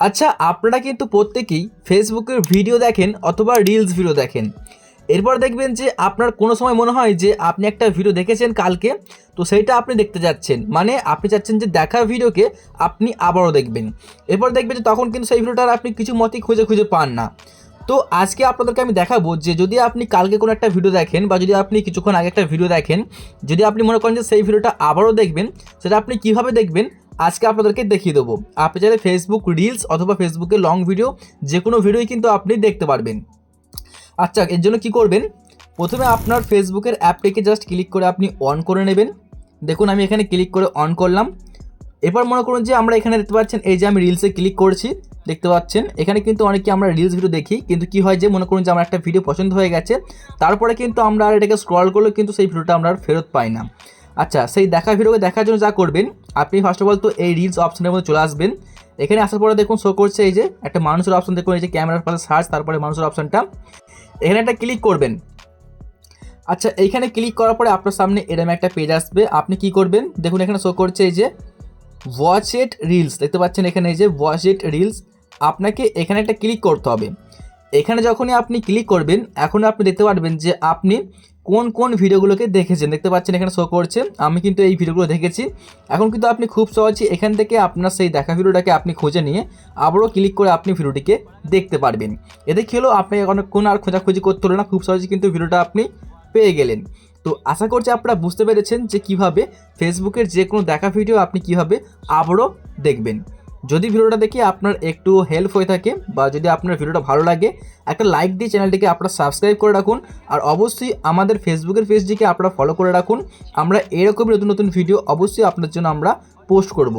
আচ্ছা আপনারা কিন্তু প্রত্যেকেই ফেসবুকের ভিডিও দেখেন অথবা রিলস ভিডিও দেখেন। এরপর দেখবেন যে আপনার কোনো সময় মনে হয় যে আপনি একটা ভিডিও দেখেছেন কালকে, তো সেইটা আপনি দেখতে যাচ্ছেন। মানে আপনি চাচ্ছেন যে দেখা ভিডিওকে আপনি আবারও দেখবেন। এরপর দেখবেন যে তখন কিন্তু সেই ভিডিওটার আপনি কিছু মতেই খুঁজে খুঁজে পান না। তো আজকে আপনাদেরকে আমি দেখাবো যে যদি আপনি কালকে কোনো একটা ভিডিও দেখেন বা যদি আপনি কিছুক্ষণ আগে একটা ভিডিও দেখেন, যদি আপনি মনে করেন যে সেই ভিডিওটা আবারও দেখবেন, সেটা আপনি কীভাবে দেখবেন আজকে আপনাদেরকে দেখিয়ে দেবো। আপনি চাইলে ফেসবুক রিলস অথবা ফেসবুকে লং ভিডিও যে কোনো ভিডিওই কিন্তু আপনি দেখতে পারবেন। আচ্ছা এর জন্য কি করবেন? প্রথমে আপনার ফেসবুকের অ্যাপটিকে জাস্ট ক্লিক করে আপনি অন করে নেবেন। দেখুন, আমি এখানে ক্লিক করে অন করলাম। এবার মনে করুন যে আমরা এখানে দেখতে পাচ্ছেন, এই যে আমি রিলসে ক্লিক করছি, দেখতে পাচ্ছেন। এখানে কিন্তু অনেকে আমরা রিলস ভিডিও দেখি, কিন্তু কি হয় যে মনে করুন যে আমার একটা ভিডিও পছন্দ হয়ে গেছে। তারপরে কিন্তু আমরা আর এটাকে স্ক্রল করলে কিন্তু সেই ভিডিওটা আমরা আর ফেরত পাই না। আচ্ছা সেই দেখা ভিডিওকে দেখার জন্য যা করবেন আপনি ফার্স্ট অফ অল তো এই রিলস অপশনের মধ্যে চলে আসবেন। এখানে আসার পরে দেখুন শো করছে এই যে একটা মানুষের অপশন দেখুন, এই যে ক্যামেরার পাশে সার্চ তারপরে মানুষের অপশনটা এখানে একটা ক্লিক করবেন। আচ্ছা এইখানে ক্লিক করার পরে আপনার সামনে এরকম একটা পেজ আসবে। আপনি কি করবেন? দেখুন এখানে শো করছে এই যে ওয়াচ ইট রিলস দেখতে পাচ্ছেন এখানে এই যে ওয়াচ ইট রিলস আপনাকে এখানে একটা ক্লিক করতে হবে। এখানে যখনই আপনি ক্লিক করবেন এখন আপনি দেখতে পারবেন যে আপনি কোন কোন ভিডিওগুলোকে দেখেছেন। দেখতে পাচ্ছেন এখানে শো করছে। আমি কিন্তু এই ভিডিওগুলো দেখেছি। এখন কিন্তু আপনি খুব সহজে এখান থেকে আপনার সেই দেখা ভিডিওটাকে আপনি খুঁজে নিয়ে আবারও ক্লিক করে আপনি ভিডিওটিকে দেখতে পারবেন। এতে কি হলো? আপনাকে অনেকক্ষণ আর খোঁজাখুঁজি করতে হলো না। খুব সহজে কিন্তু ভিডিওটা আপনি পেয়ে গেলেন। তো আশা করছি আপনারা বুঝতে পেরেছেন যে কীভাবে ফেসবুকের যে কোনো দেখা ভিডিও আপনি কীভাবে আবারও দেখবেন। যদি ভিডিওটা দেখি আপনার একটু হেল্প হয়ে থাকে বা যদি আপনার ভিডিওটা ভালো লাগে, একটা লাইক দিয়ে চ্যানেলটিকে আপনারা সাবস্ক্রাইব করে রাখুন। আর অবশ্যই আমাদের ফেসবুকের পেজটিকে আপনারা ফলো করে রাখুন। আমরা এরকমই নতুন নতুন ভিডিও অবশ্যই আপনার জন্য আমরা পোস্ট করব।